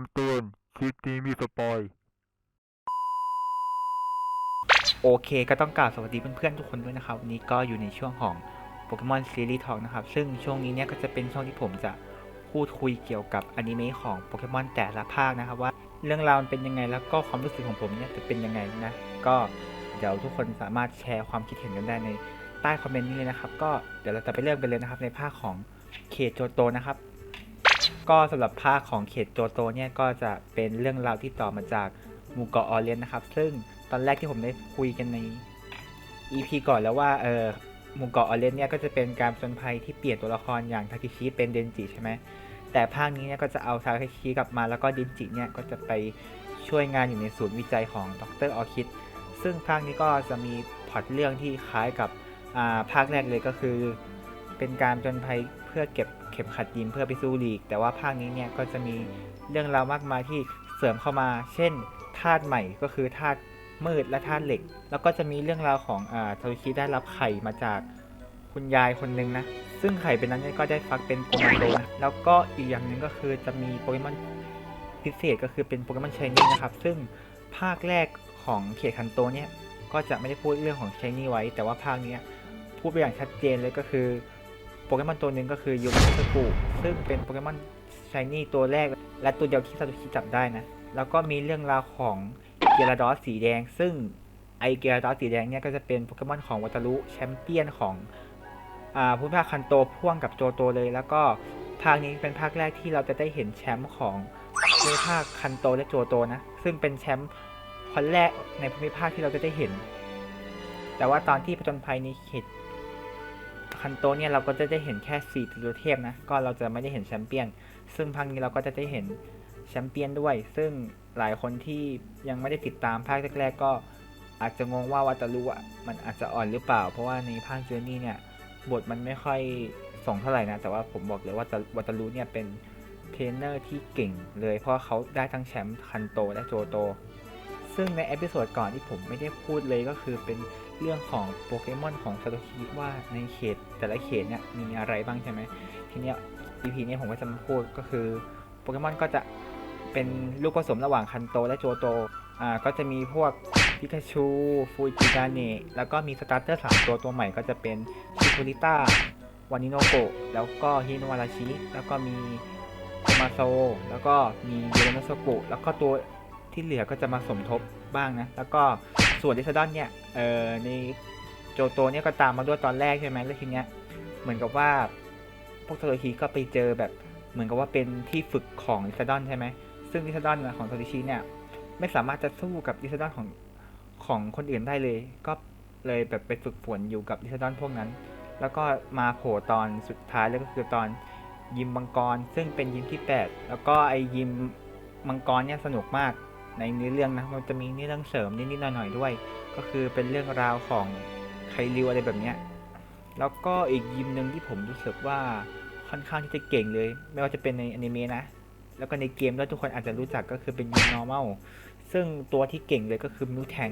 ำเตือนคลิปนี้มีสปอย โอเคก็ต้องกล่าวสวัสดีเพื่อนๆทุกคนด้วยนะครับ วันนี้ก็อยู่ในช่วงของโปเกมอนซีรีส์ทองนะครับ ซึ่งช่วงนี้เนี่ยก็จะเป็นช่วงที่ผมจะพูดคุยเกี่ยวกับอนิเมะของโปเกมอนแต่ละภาคนะครับว่าเรื่องราวมันเป็นยังไงแล้วก็ความรู้สึกของผมเนี่ยจะเป็นยังไงนะ ก็เดี๋ยวทุกคนสามารถแชร์ความคิดเห็นกันได้ในใต้คอมเมนต์นี้เลยนะครับ ก็เดี๋ยวเราจะไปเริ่มกันเลยนะครับในภาคของเขตโจโตนะครับ ก็สำหรับภาคของเขตโจโตเนี่ยก็จะเป็นเรื่องราวที่ต่อมาจากหมู่เกาะออเรียนนะครับ ซึ่งตอนแรกที่ผมได้คุยกันใน EP ก่อนแล้วว่าเออหมู่เกาะออเรียนเนี่ยก็จะเป็นการผจญภัยที่เปลี่ยนตัวละครอย่างทาคิชิเป็นเดนจิใช่ไหมแต่ภาคนี้เนี่ยก็จะเอาทาคิชิกลับมาแล้วก็เดนจิเนี่ยก็จะไปช่วยงานอยู่ในศูนย์วิจัยของดรออคิดซึ่งภาคนี้ก็จะมีพอตเรื่องที่คล้ายกับอ่าภาคแรกเลยก็คือ เป็นการผจญภัยเพื่อเก็บ เข็มขัดยิมเพื่อไปสู้ลีก แต่ว่าภาคนี้เนี่ยก็จะมีเรื่องราวมากมายที่เสริมเข้ามา เช่นธาตุใหม่ก็คือธาตุมืดและธาตุเหล็ก แล้วก็จะมีเรื่องราวของอ่าทารุชิได้รับไข่มาจากคุณยายคนหนึ่งนะ ซึ่งไข่เป็นนั้นเนี่ยก็ได้ฟักเป็นโปเกมอนโตนะแล้วก็อีกอย่างหนึ่งก็คือจะมีโปเกมอนพิเศษก็คือเป็นโปเกมอนชายนี่นะครับ ซึ่งภาคแรกของเขตคันโตเนี่ยก็จะไม่ได้พูดเรื่องของชายนี่ไว้ แต่ว่าภาคนี้พูดไปอย่างชัดเจนเลยก็คือ โปเกมอนตัวหนึ่งก็คือยูมิสกุซึ่งเป็นโปเกมอนชายนี่ตัวแรก และตัวเดียวที่ซาตุชิจับได้นะ แล้วก็มีเรื่องราวของเกราดอสสีแดง ซึ่งไอเกราดอสสีแดงเนี่ยก็จะเป็นโปเกมอนของวัตารุแชมเปี้ยนของอ่าผู้ภาคคันโตพ่วงกับโจโตเลย แล้วก็ภาคนี้เป็นภาคแรกที่เราจะได้เห็นแชมป์ของภูมิภาคคันโตและโจโตนะ ซึ่งเป็นแชมป์คนแรกในภูมิภาคที่เราจะได้เห็น แต่ว่าตอนที่ผจญภัยในเขต คันโตเนี่ยเราก็จะได้เห็นแค่4ตัวเทพนะ ก็เราจะไม่ได้เห็นแชมเปี้ยน ซึ่งพังนี้เราก็จะได้เห็นแชมเปี้ยนด้วย ซึ่งหลายคนที่ยังไม่ได้ติดตามภาคแรกๆ ก็อาจจะงงว่าวัตารุอะมันอาจจะอ่อนหรือเปล่า เพราะว่าในภาคเจอร์นี่เนี่ยบทมันไม่ค่อยส่งเท่าไหร่นะ แต่ว่าผมบอกเลยว่าวัตารุเนี่ยเป็นเทรนเนอร์ที่เก่งเลย เพราะเขาได้ทั้งแชมป์คันโตและโจโต ซึ่งในเอพิโซดก่อนที่ผมไม่ได้พูดเลยก็คือเป็นเรื่องของโปเกมอนของซาโตชิว่าในเขตแต่ละเขตเนี่ยมีอะไรบ้างใช่ไหมทีเนี้ย EP นี้ผมก็จะมาพูดก็คือโปเกมอนก็จะเป็นลูกผสมระหว่างคันโตและโจโตอ่าก็จะมีพวกพิกาชูฟูจิดาเนะแล้วก็มีสตาร์เตอร์สามตัวตัวใหม่ก็จะเป็นชิคุริต้าวานิโนโกะแล้วก็ฮิโนวาราชิแล้วก็มีโคมาโซแล้วก็มีเยโรโนสกุแล้วก็ตัว ที่เหลือก็จะมาสมทบบ้างนะ แล้วก็ส่วนลิซาดอนเนี่ยเออในโจโตเนี่ยก็ตามมาด้วยตอนแรกใช่ไหมแล้วทีเนี้ยเหมือนกับว่าพวกซาโตชิก็ไปเจอแบบเหมือนกับว่าเป็นที่ฝึกของลิซาดอนใช่ไหมซึ่งลิซาดอนของซาโตชิเนี่ยไม่สามารถจะสู้กับลิซาดอนของของคนอื่นได้เลย ก็เลยแบบไปฝึกฝนอยู่กับลิซาดอนพวกนั้น แล้วก็มาโผล่ตอนสุดท้ายแล้วก็คือตอนยิมมังกร ซึ่งเป็นยิมที่ 8 แล้วก็ไอยิมมังกรเนี่ยสนุกมาก ในเนื้อเรื่องนะมันจะมีเนื้อเรื่องเสริมนิดๆหน่อยๆด้วย ก็คือเป็นเรื่องราวของไคริวอะไรแบบเนี้ยแล้วก็อีกยิมหนึ่งที่ผมรู้สึกว่าค่อนข้างที่จะเก่งเลย ไม่ว่าจะเป็นในอนิเมะนะแล้วก็ในเกมด้วทุกคนอาจจะรู้จักก็คือเป็นยิม normal ซึ่งตัวที่เก่งเลยก็คือมิวแทง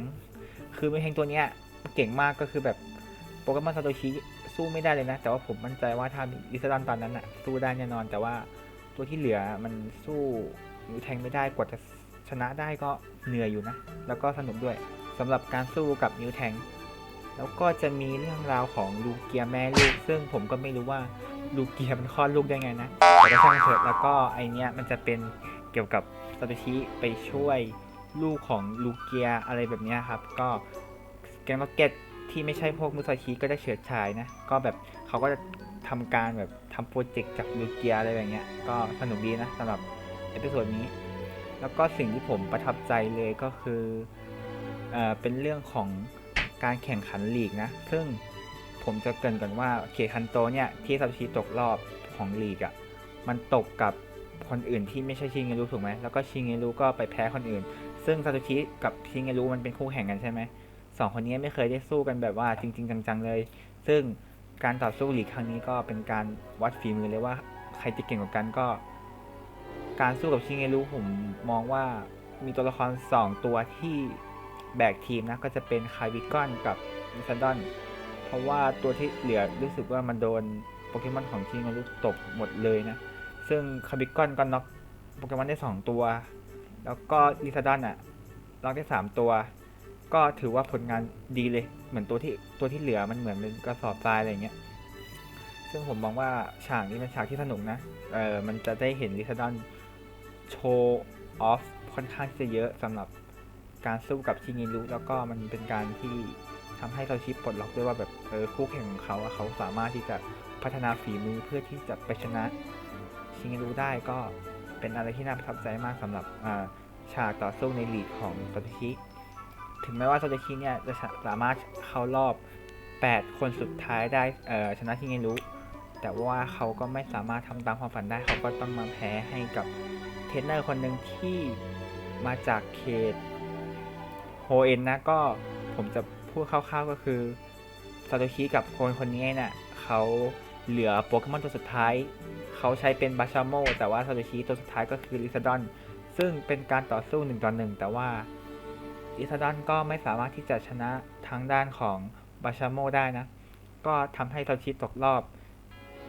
คือมิวแทงตัวเนี้ยเก่งมากก็คือแบบโปเกมอนซาโตชิสู้ไม่ได้เลยนะ แต่ว่าผมมั่นใจว่าถ้าลิซาดอนตอนนั้นอะสู้ได้แน่นอน แต่ว่าตัวที่เหลือมันสู้มิวแทงไม่ได้กว่าจะ ชนะได้ก็เหนื่อยอยู่นะ แล้วก็สนุกด้วยสำหรับการสู้กับมิวแทง แล้วก็จะมีเรื่องราวของลูเกียแม่ลูก ซึ่งผมก็ไม่รู้ว่าลูเกียมันคลอดลูกได้ไงนะแต่ก็ช่างเถอะแล้วก็ไอเนี้ยมันจะเป็นเกี่ยวกับซาตชิไปช่วยลูกของลูเกียอะไรแบบเนี้ยครับ ก็แกงล็อกเก็ตที่ไม่ใช่พวกมุซาชิก็ได้เฉิดฉายนะ ก็แบบเขาก็จะทำการแบบทำโปรเจกต์จากลูเกียอะไรแบบเนี้ย ก็สนุกดีนะสำหรับเอพิโซดนี้ แล้วก็สิ่งที่ผมประทับใจเลยก็คือเอเป็นเรื่องของการแข่งขันลีกนะ ซึ่งผมจะเกรินก่อนว่าเคคันโตเนี่ยที่ซาโตชิตกรอบของลีกอะ่ะมันตกกับคนอื่นที่ไม่ใช่ชิงเงรุถูกไหมแล้วก็ชิงเงรุก็ไปแพ้คนอื่น ซึ่งซาโตชิกับชิงเงรุมันเป็นคู่แข่งกันใช่ไหมสองคนนี้ไม่เคยได้สู้กันแบบว่าจริง ๆ จังๆเลย ซึ่งการต่อสู้ลีกครั้งนี้ก็เป็นการวัดฝีมือเลยว่าใครจะเก่งกว่ากันก็ การสู้กับชิงเงรุผมมองว่ามีตัวละคร 2 ตัวที่แบกทีมนะก็จะเป็นคายวิกอนกับลิซาดอน เพราะว่าตัวที่เหลือรู้สึกว่ามันโดนโปเกมอนของชิงเงรุตกหมดเลยนะ ซึ่งคาบิกอนก็น็อกโปเกมอนได้สองตัว แล้วก็ลิซาดอนอะล็อกได้สามตัว ก็ถือว่าผลงานดีเลย เหมือนตัวที่ตัวที่เหลือมันเหมือนเป็นกระสอบทรายอะไรเงี้ยซึ่งผมมองว่าฉากนี้เป็นฉากที่สนุกนะ เออมันจะได้เห็นลิซาดอน โชว์ออฟค่อนข้างที่จะเยอะสำหรับการสู้กับชิงิรุแล้วก็มันเป็นการที่ทำให้เราชิปปลดล็อกด้วยว่าแบบเออคู่แข่งของเขาเขาสามารถที่จะพัฒนาฝีมือเพื่อที่จะไปชนะชิงิรุได้ก็เป็นอะไรที่น่าประทับใจมากสำหรับฉากต่อสู้ในลีกของซาโตชิถึงแม้ว่าซาโตชิเนี่ยจะสามารถเข้ารอบ 8 คนสุดท้ายได้ชนะชิงิรุ แต่ว่าเขาก็ไม่สามารถทำตามความฝันได้เขาก็ต้องมาแพ้ให้กับเทรนเนอร์คนหนึ่งที่มาจากเขตโฮเอ็นนะก็ผมจะพูดคร่าวๆก็คือซาโตชิกับคนคนนี้เนี่ยเขาเหลือโปเกมอนตัวสุดท้าย เขาใช้เป็นบาชาโมแต่ว่าซาโตชิตัวสุดท้ายก็คือลิซาดอน ซึ่งเป็นการต่อสู้หนึ่งต่อหนึ่งแต่ว่าลิซาดอนก็ไม่สามารถที่จะชนะทางด้านของบาชาโมได้นะ ก็ทำให้ซาโตชิตกรอบ